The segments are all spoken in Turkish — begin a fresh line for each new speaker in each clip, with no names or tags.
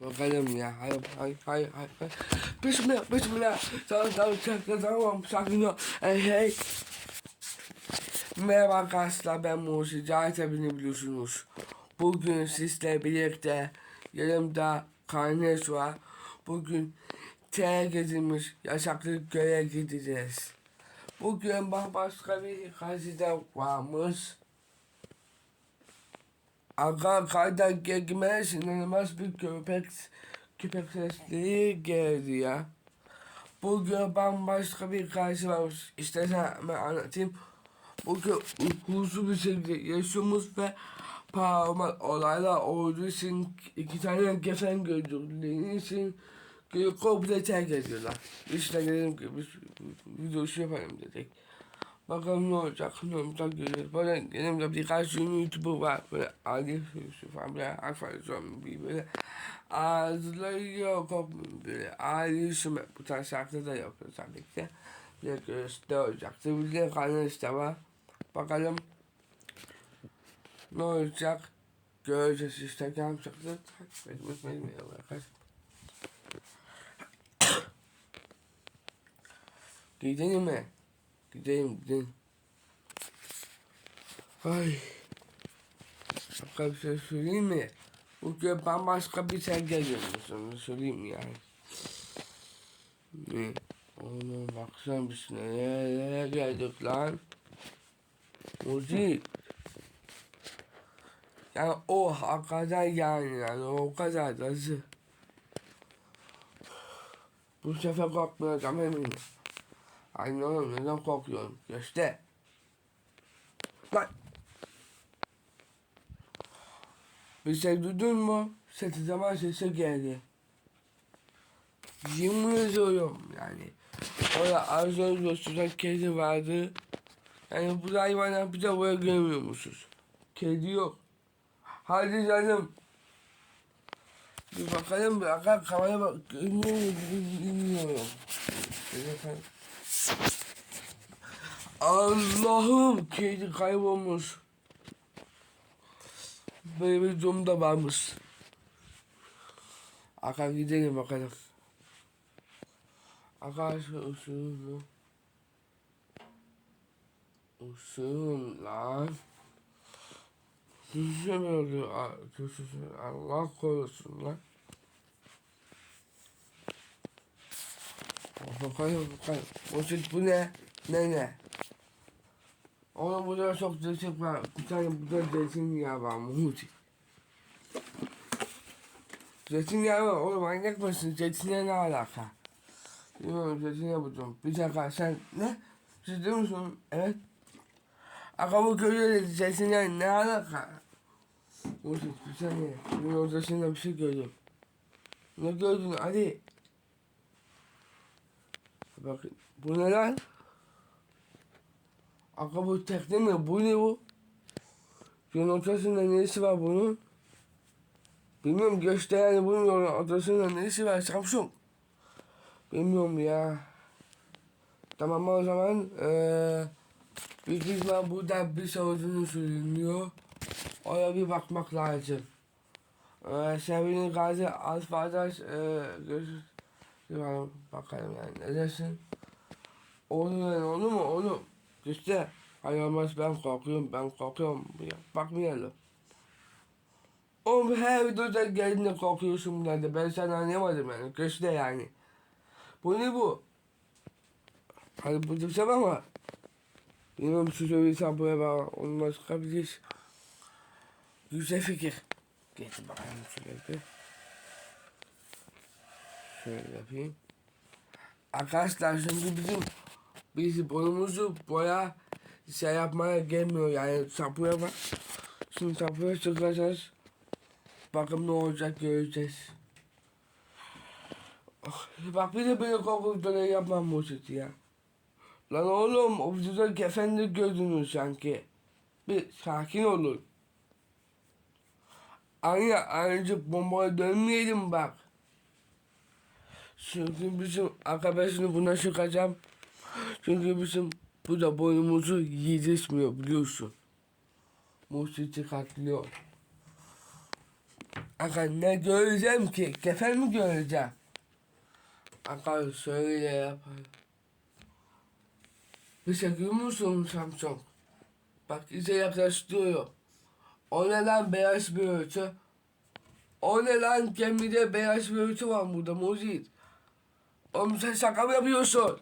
Bakalım ya. Hayır hayır hayır hayır. Bismillah bismillah. Tamam tamam tamam tamam sakin. Hey hey. Merhaba arkadaşlar ben Musi. Zaten beni biliyorsunuz. Bugün sizle birlikte yanımda kardeş var. Bugün terk edilmiş yasaklı köye gideceğiz. Bugün bambaşka bir gazete varmış. Aga kaydan gelmez inanılmaz bir köpek köpek sesleri geldi ya. Bugün bambaşka bir karşı varmış. İstersen hemen anlatayım. Bugün huzurlu bir şekilde yaşıyoruz ve paranormal olaylar olduğu için iki tane gefen gördükleri için komple terk ediyorlar. İşte dedim ki biz video şey yapalım dedik. Bakalım ne olacak, ne olacak göreceğiz. Böyle yanımda birkaç ünlü YouTuber var. Böyle Ali Yusuf böyle Alfa Zombi böyle ağızları yok böyle Ali Yusuf bu tarz şarkı da yapıyor tabii ki. Bir de göğüste olacaktı. Bir de kanaliste var. Bakalım ne olacak göreceğiz işte. Çıktı. Takip etmeyi unutmayın arkadaşlar. Gidelim mi? Gidelim gidelim. Ay. Başka bir şey söyleyeyim mi? Bugün bambaşka bir geliyormuş onu söyleyeyim yani. Ne? Oğlum baksana biz nereye geldik lan? Müzik. Yani o hakikaten yani yani o kadar da zı. Bu sefer korkmayacağım eminim. Oğlum neden korkuyorsun? Göster. Lan. Bir şey duydun mu? Sesi zaman sesi geldi. Yemin ediyorum yani. Orada az önce sudan kedi vardı. Yani bu hayvanlar bir de buraya görmüyor musunuz? Kedi yok. Hadi canım. Bir bakalım bir akar kamera bak. Bilmiyorum. Bilmiyorum. Allah'ım kedi kaybolmuş. Böyle bir durum da varmış. Aka gidelim bakalım. Arkadaşlar usulü. Usul lan. Düşemiyordu. Allah korusun lan. Bakalım bakalım. Bu ne? Ne ne? Oğlum burada çok destek var. Bir tane burada zeytinyağı var. Muhut. Zeytinyağı var. Oğlum manyak mısın? Zeytinyağı ne alaka? Bilmiyorum zeytinyağı buldum. Bir dakika sen ne? Değil misin? Evet. Aga bu köyde zeytinyağı ne alaka? Muhut bir saniye. Ben ortasında bir şey gördüm. Ne gördün Ali? Bakın bu ne lan? Aga bu tekne mi? Bu ne bu? Yolun ortasında ne işi var bunun? Bilmiyorum göster yani bunun yolun ortasında ne işi var Samsung? Bilmiyorum ya. Tamam o zaman ee, bir kız var burada bir olduğunu söyleniyor. Oraya bir bakmak lazım. Ee, Sevgili Gazi Alfadas ee, görüşürüz. Bakalım, yani ne dersin? Oğlum yani olur mu oğlum? İşte hayır olmaz ben korkuyorum ben korkuyorum. Ya, bakmayalım. Oğlum her videoda geldiğinde korkuyorsun bunlarda. Ben sana anlayamadım yani. Göster yani. Bu ne bu? Hadi bu bir şey mı? Bilmiyorum şu söylesem buraya bak. Onu nasıl çıkabiliriz? Güzel fikir. Getir bakalım şöyle bir. Şöyle yapayım. Arkadaşlar şimdi bizim biz burnumuzu boya şey yapmaya gelmiyor yani sapıya bak. Şimdi sapıya çıkacağız. Bakın ne olacak göreceğiz. Oh, bak bir de beni korkutuyor yapmam bu sesi ya. Lan oğlum o videoda kefendi gördünüz sanki. Bir sakin olun. Aynı ayrıca bombaya dönmeyelim bak. Çünkü bizim arkadaşını buna çıkacağım. Çünkü bizim bu da boynumuzu yiyeceğiz biliyorsun. Musi çıkartılıyor. Aga ne göreceğim ki? Kefen mi göreceğim? Aga söyle. Bir şey görüyor musun Samsung? Bak iyice yaklaştırıyor. O ne lan beyaz bir örtü? O ne lan gemide beyaz bir örtü var burada Muzit. Oğlum sen şaka mı yapıyorsun?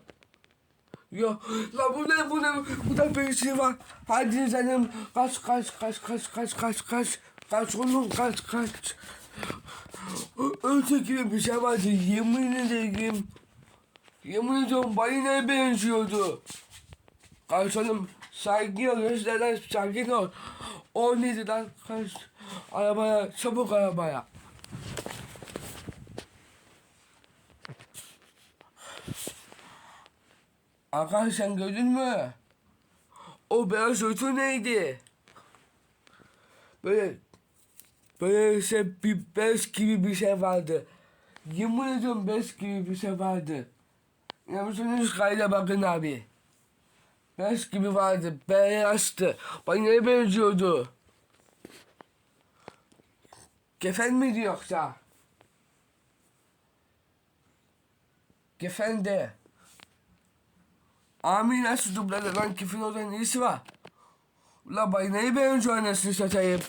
Yo, la bu ne bu ne? Bu da bir şey var. Hadi canım kaç kaç kaç kaç kaç kaç kaç. Kaç oğlum kaç kaç. Öte gibi bir şey vardı yemin ederim. Yemin ediyorum balinaya benziyordu. Kaç oğlum sakin ol gösteren sakin ol. O neydi lan kaç. Arabaya çabuk arabaya. Hakan sen gördün mü? O beyaz örtü neydi? Böyle böyle şey bir bez gibi bir şey vardı. Yemin ediyorum bez gibi bir şey vardı. Yapmışsınız kayda bakın abi. Bez gibi vardı. Beyazdı. Bana ne benziyordu? Kefen miydi yoksa? Kefen de. Amin nasıl dubladı lan ne işi var? Ula baynayı benziyor anasını satayım.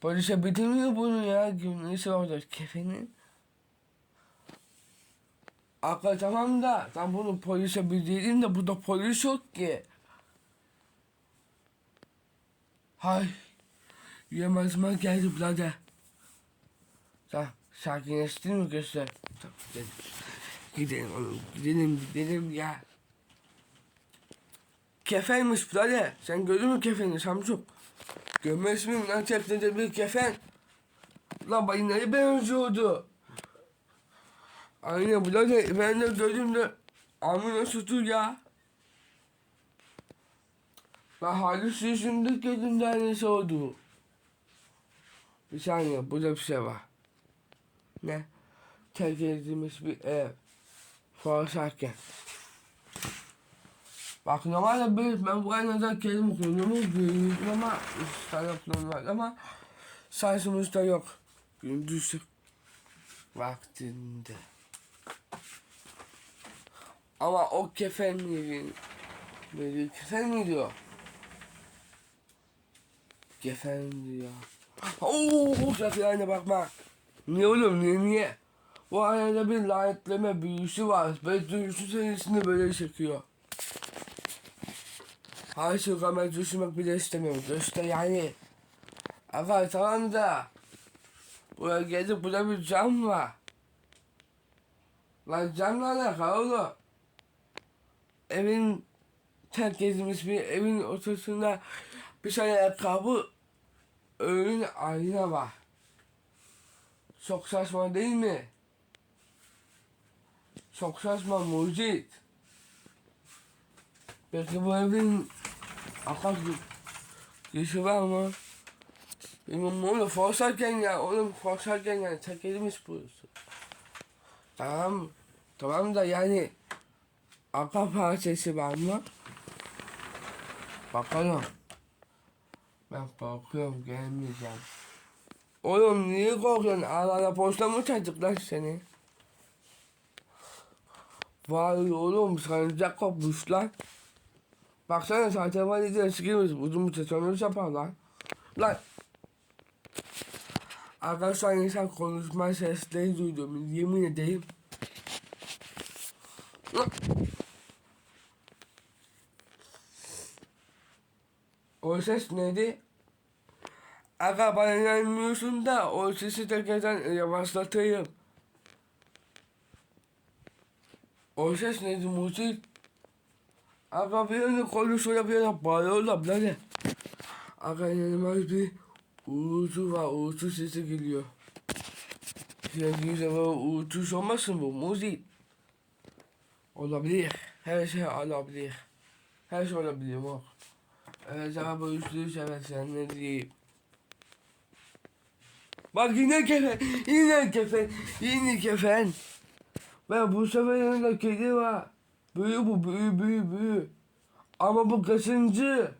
Polise bitirmiyor bunu ya. Ne işi var orada kefinin? Akla tamam da ben bunu polise bildirdim de burada polis yok ki. Hay. Yemezime geldi birader. Tamam sakinleştin mi göster? Tamam gidelim. Gidelim oğlum gidelim gidelim ya. Kefenmiş birader. Sen gördün mü kefeni Samsung? Görmez miyim lan teknede bir kefen? Lan bayınları benziyordu. Aynen birader ben de gördüm de amına tutur ya. Ben halis yüzünde gördüm tanesi oldu. Bir saniye burada bir şey var. Ne? Terk edilmiş bir ev. Forsarken. Bak normalde bir, ben buraya neden kelime kullanıyorum büyüğüm ama tane var ama sarsımızda yok. Gündüz vaktinde. Ama o kefen miydi? Böyle kefen mi diyor? Kefen diyor. Oo, sakın bakma. Niye oğlum niye niye? Bu arada bir lanetleme büyüsü var. Ve büyüsü serisini böyle çekiyor. Hayır şu kamera düşürmek bile istemiyorum. Göster yani. Aga tamam da. Buraya geldik burada bir cam var. Lan camla alakalı oğlum. Evin terk edilmiş bir evin ortasında bir tane ayakkabı öğün ayna var. Çok saçma değil mi? Çok saçma mucit. Peki bu evin akıl girişi var mı? Bilmiyorum oğlum forsarken ya oğlum forsarken yani terk edilmiş burası. Tamam. Tamam da yani arka parçası var mı? Bakalım. Ben korkuyorum gelmeyeceğim. Oğlum niye korkuyorsun? Ara ara posta mı çocuklar seni? Vay oğlum sancak kopmuş lan. Baksana zaten var iyice sıkıymış. Uzun bir sesonmuş yapar lan. Lan. Arkadaşlar insan konuşma sesleri duydum. Yemin edeyim. O ses neydi? Aga bana inanmıyorsun da o sesi tekrardan yavaşlatayım. O ses neydi Musil? Aga bir konuşuyor bir yana bağırıyorlar birader. Aga inanılmaz bir uğultu var uğultu sesi geliyor. Sevgili var uğultu olmasın bu Musil? Olabilir. Her şey olabilir. Her şey olabilir bak. Evet ama bu üstü sever sen ne diyeyim. Bak yine kefen, yine kefen, yine kefen. Ve bu sefer yanında kedi var. Büyü bu, büyü, büyü, büyü. Ama bu kaçıncı?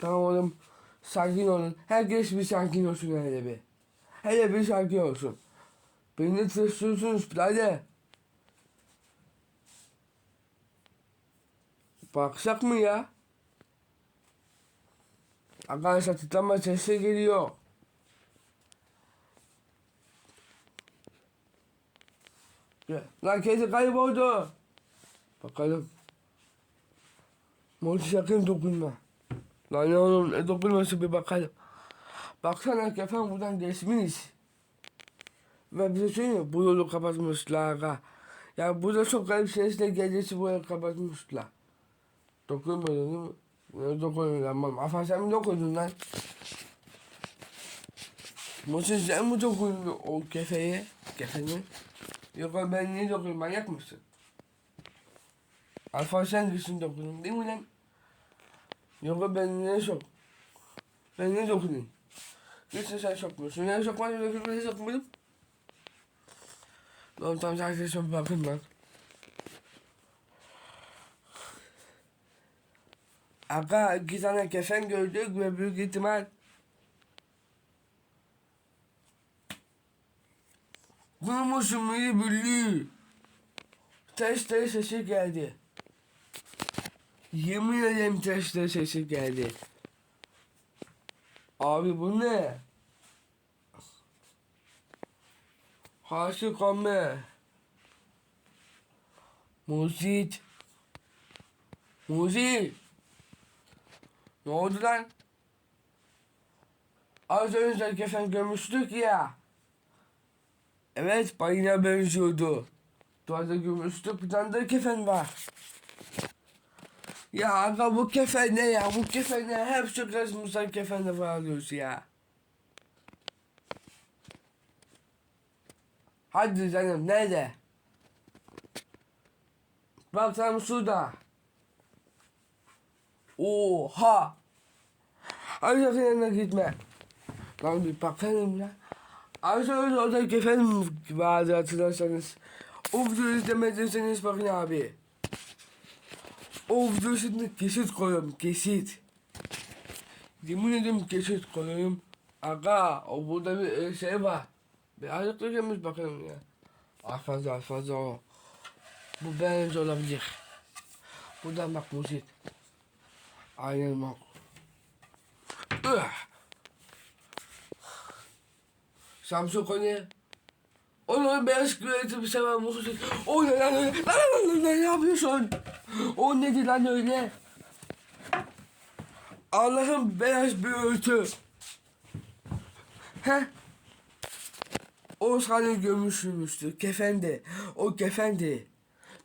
Tamam oğlum. Sakin olun. Herkes bir sakin olsun hele bir. Hele bir sakin olsun. Beni tırsıyorsunuz birader. Baksak mı ya? Arkadaşlar titreme sesi geliyor. Kedi kayboldu. Bakalım. Mortis sakın dokunma. Lan oğlum ne dokunması bir bakalım. Baksana kefen buradan geçmiş. Ve bir şey söyleyeyim? Bu yolu kapatmışlar ha. Ya burada çok garip sesle gecesi bu yolu kapatmışlar. Dokunmadın değil mi? Dokunuyor lan? Mam- Afa sen mi dokundun lan? Mortis sen mi dokundun o kefeye? Kefene? Yok ben niye dokunayım manyak mısın? Alfa sen düşün dokundun değil mi lan? Yok ben niye sok? Ben niye dokunayım? Gitsin sen sokmuyorsun. Ben sokmadım, ben sokmadım. Lan tam sadece çok bakın lan. Aga iki tane kefen gördük ve büyük ihtimal Vurmuşum iyi büllü. Testere sesi geldi. Yemin ederim testere sesi geldi. Abi bu ne? Haşı komme. Muzit. Muzit. Ne oldu lan? Az önce kefen görmüştük ya. Evet bayına benziyordu. Duvarda görmüştük bir tane kefen var. Ya aga bu kefen ne ya? Bu kefen ne? Hep şu kızımızdan kefenle var alıyoruz ya. Hadi canım nerede? Bak tam şurada. Oha! Ay sakın yanına gitme. Lan bir bakalım ya. Önce orada kefen vardı hatırlarsanız. O videoyu izlemediyseniz bakın abi. O video şimdi kesit koyuyorum kesit. Yemin ederim kesit koyuyorum. Aga o burada bir e, şey var. Birazcık da gelmiş bakalım ya. Alfaza alfaza o. Bu benimce olabilir. Buradan bak müzik. Aynen bak. Üh. Samsung o ne? Onun beyaz bir seven müzik. O ne lan öyle? Lan lan lan ne yapıyorsun? O nedir lan öyle? Allah'ım beyaz bir örtü. He? O sahne gömüşülmüştü. Kefendi. O kefendi.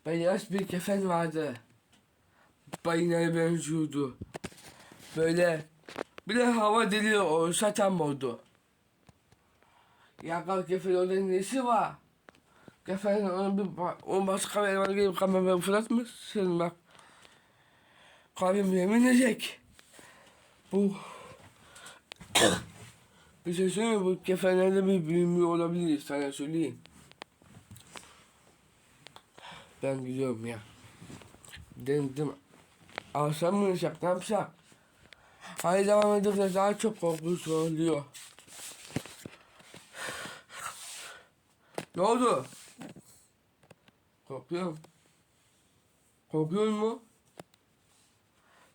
Beyaz bir kefen vardı. Bayına benziyordu. Böyle bir de hava deli o satan oldu. Ya kalk onun nesi var? Kefen onun bir ba- o başka bir elmanı gelip kamerayı fırlatmışsın bak. Kalbim yemin edecek. Bu bir şey söyleyeyim? Bu kefenlerde bir büyümü olabilir sana söyleyeyim. Ben gidiyorum ya. Dedim. Alsam mı yapsak ne yapsak? Hayır devam edince daha çok korkunç oluyor. Ne oldu? Korkuyorum. Korkuyor mu?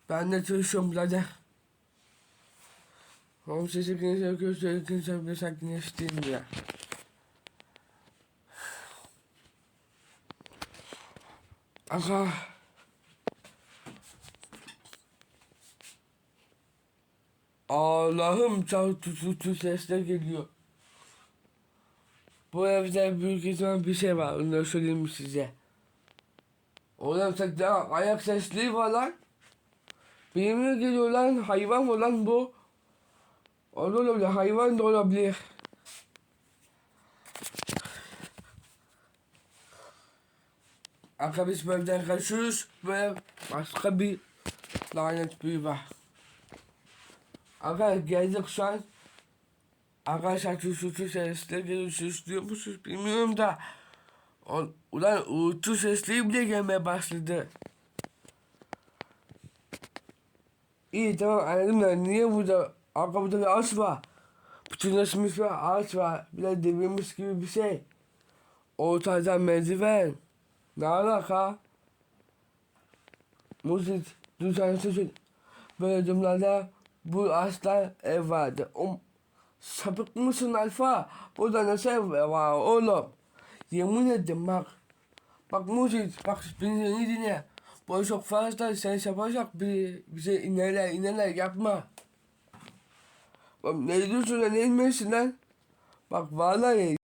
Ben de çalışıyorum birader. Oğlum sesi güneş yakıyor, söyle güneş yakıyor, sen güneş değil mi ya? Aga. Allah'ım çal tututu sesler geliyor. Bu evde büyük ihtimal bir şey var. Onu da söyleyeyim size. Oğlum sen de ayak sesli var lan. Benimle geliyor lan. Hayvan mı lan bu? Olur olabilir. Hayvan da olabilir. Arka biz bu evden kaçıyoruz ve başka bir lanet büyü var. Aga geldik şu an. Arkadaşlar sesleri geliyor. Siz duyuyor musunuz bilmiyorum da. O, ulan uğultu sesleri bile gelmeye başladı. İyi tamam anladım da niye burada Arkamda bir ağaç var. Bütünleşmiş bir ağaç var. Bir de devirmiş gibi bir şey. Ortada merdiven. Ne alaka? Müzik düzenlisi için böyle durumlarda bu ağaçlar ev vardı. O, sapık mısın alfa? Burada nasıl ev var oğlum? Yemin ederim bak. Bak müzik, bak beni iyi dinle. Bu çok fazla ses yapacak bir bize inerler inerler yapma. Bak ne diyorsun lan ne lan? Bak vallahi